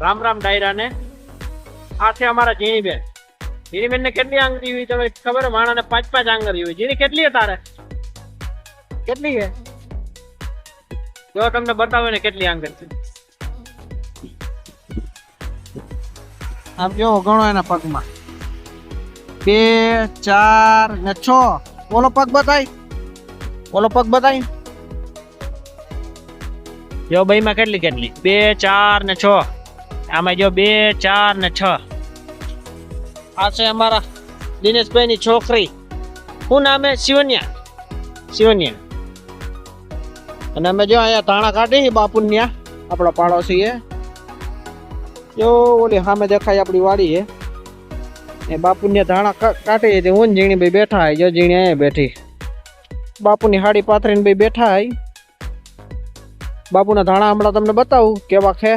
રામ રામ ડાયરા ને આ છે અમારા જીણીબેન. જીણીબેન ને કેટલી આંગળી હોય તમે ખબર માણા માણાને પાંચ પાંચ આંગળી હોય. જીણી કેટલી તારે? કેટલી હે જો તમને બતાવો ને કેટલી આંગળ છે. આમ જો ગણો એના પગમાં. બે ચાર ને છ. ઓલો પગ બતાય. ઓલો પગ બતાય. જો ભાઈમાં કેટલી કેટલી? બે, ચાર ને છ. આમાં જો બે, ચાર ને છ. આ છે અમારા દિનેશભાઈની છોકરી. શું નામે શિવન્યા. શિવન્યા. અને અમે જો અહીંયા ધાણા કાઢી બાપુન્યા આપણા એ જો ઓલી સામે દેખાય આપણી વાડી એ એ બાપુને ધાણા કાઢી હતી હું ને ઝીણી ભાઈ બેઠા જો ઝીણી અહીંયા બેઠી. બાપુની હાડી પાથરીને ભાઈ બેઠા હે. બાપુના ધાણા હમણાં તમને બતાવું કેવા છે.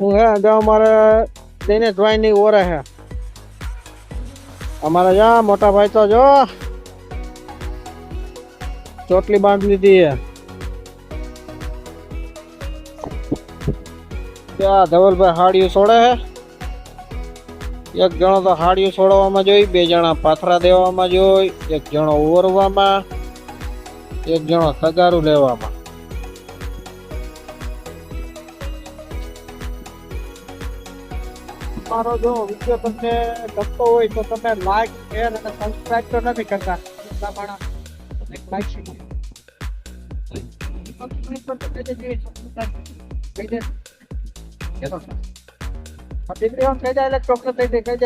હું હે, જો અમારે દિનેશભાઈ ની ઓરે હે. અમારે જા, મોટા ભાઈ તો જો. ચોટલી બાંધી લીધી હે. ત્યાં ધવલભાઈ હાડિયું છોડે હે. એક જણો તો હાડિયું છોડવામાં જોઈ, બે જણા પાથરા દેવામાં જોઈ, એક જણો ઓરવામાં, એક જણો તગારું લેવામાં. મારો જો વીડિયો તમને ગમતો હોય તો તમે લાઈક શેર અને સબસ્ક્રાઇબ તો નથી કરતા. એટલા તો ચોક્કસ થઈ દે. કહી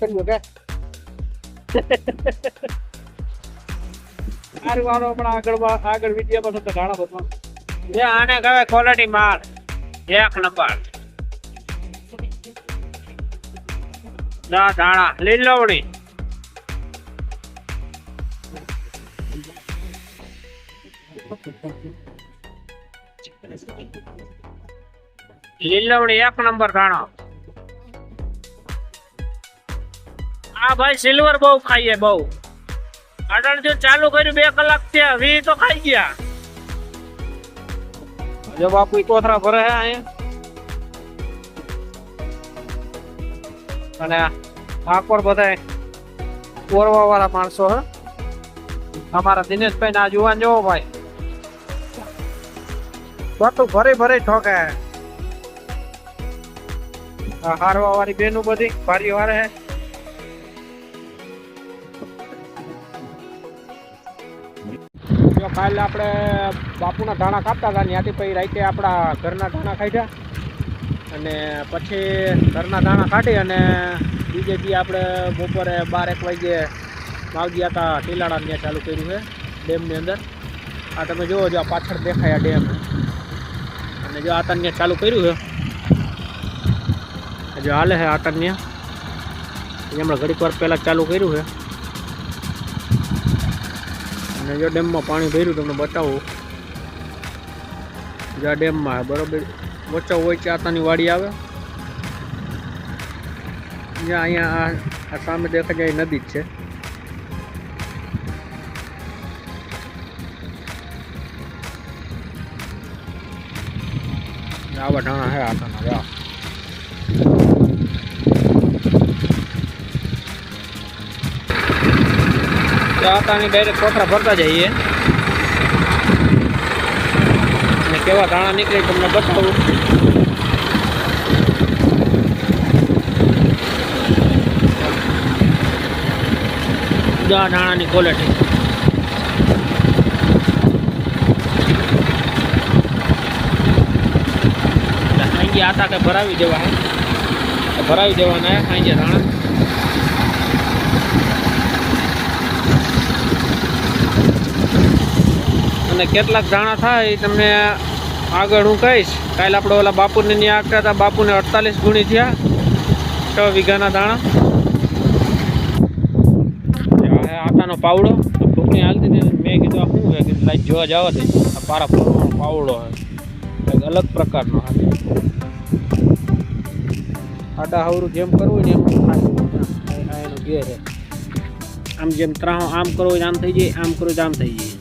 કર્યું કે સારું વાળો હમણાં આગળ આગળ વિડીયોમાં તમને ઘણા બધા આને કહેવાય ક્વોલિટી માલ. એક નંબર. દા ધાણા. લીલવણી લીલવણી એક નંબર ધાણો. આ ભાઈ સિલ્વર બહુ ખાઈએ, બહુ. અઢારથી ચાલુ કર્યું, બે કલાક થયા, વી તો ખાઈ ગયા. જો બાપુ કોથરા ભરે હે અહીંયા? અને ઠાકોર બધા કોરવા વાળા માણસો, હે? અમારા દિનેશભાઈ ના જુવાન જોવો ભાઈ. બધું ભરે ભરે ઠોકે. હારવા વાળી બેનું બધી ભારી વારે હે. કાલે આપણે બાપુના ધાણા કાપતા હતા, ત્યાંથી પછી રાતે આપણા ઘરના ધાણા ખાધ્યા અને પછી ઘરના દાણા કાઢી અને બીજે બી આપણે બપોરે બાર એક વાગે માવજી હતા ટીલાડા ત્યાં ચાલુ કર્યું છે ડેમની અંદર. આ તમે જુઓ, જો આ પાછળ દેખાય આ ડેમ. અને જો આતન ત્યાં ચાલુ કર્યું છે. જો હાલે છે આતન ત્યાં હમણાં ઘડીક વાર પહેલાં ચાલુ કર્યું છે. અને જો ડેમમાં પાણી ભર્યું, તમને બતાવું. જો આ ડેમમાં બરોબર. વચ્ચે હોય ચાતાની વાડી આવે? જ્યાં અહીંયા આ સામે દેખાય જાય નદી જ છે. આવા ઢાણા હે આતાના જા આતાની ડાયરેક્ટ કોથરા ભરતા જઈએ. કેવા ધાણા નીકળે તમને બતાવું. ધાણાની ક્વોલિટી અહીં આતા કે ભરાવી દેવા ભરાવી દેવાના હે અહીં ધાણા અને કેટલાક દાણા થાય તમને આગળ હું કહીશ, કાલે આપણે ઓલા બાપુને ત્યાં આગતા હતા, બાપુને અડતાલીસ ગુણી થયા, છ વીઘાના દાણા. આટાનો પાવડો ભૂખણી હાલતી હતી મેં કીધું, આ શું છે? કીધું, લાઈટ જોવા જવા દે. આ પારા ફરવાનો પાવડો કંઈક અલગ પ્રકારનો હા આડા હવરું જેમ કરવું ને એમ એનો છે. આમ જેમ ત્રાહો, આમ હોય આમ થઈ જાય, આમ કરવું આમ થઈ જાય.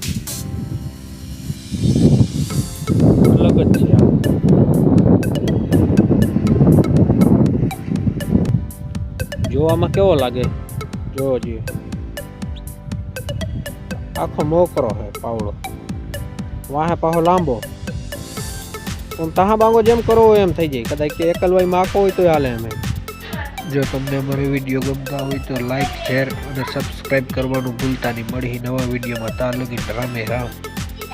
જોવામાં કેવો લાગે? જોવો જોઈએ. આખો મોકરો હે પાવડો. વાહે પાહો લાંબો. પણ તહા બાંગો જેમ કરો એમ થઈ જાય. કદાચ કે એકલવાઈમાં આખો હોય તો હાલે એમ. જો તમને અમારો વીડિયો ગમતા હોય તો લાઈક શેર અને સબસ્ક્રાઇબ કરવાનું ભૂલતા નહીં. મળી નવા વિડીયોમાં. તાલુકી રામે રામ.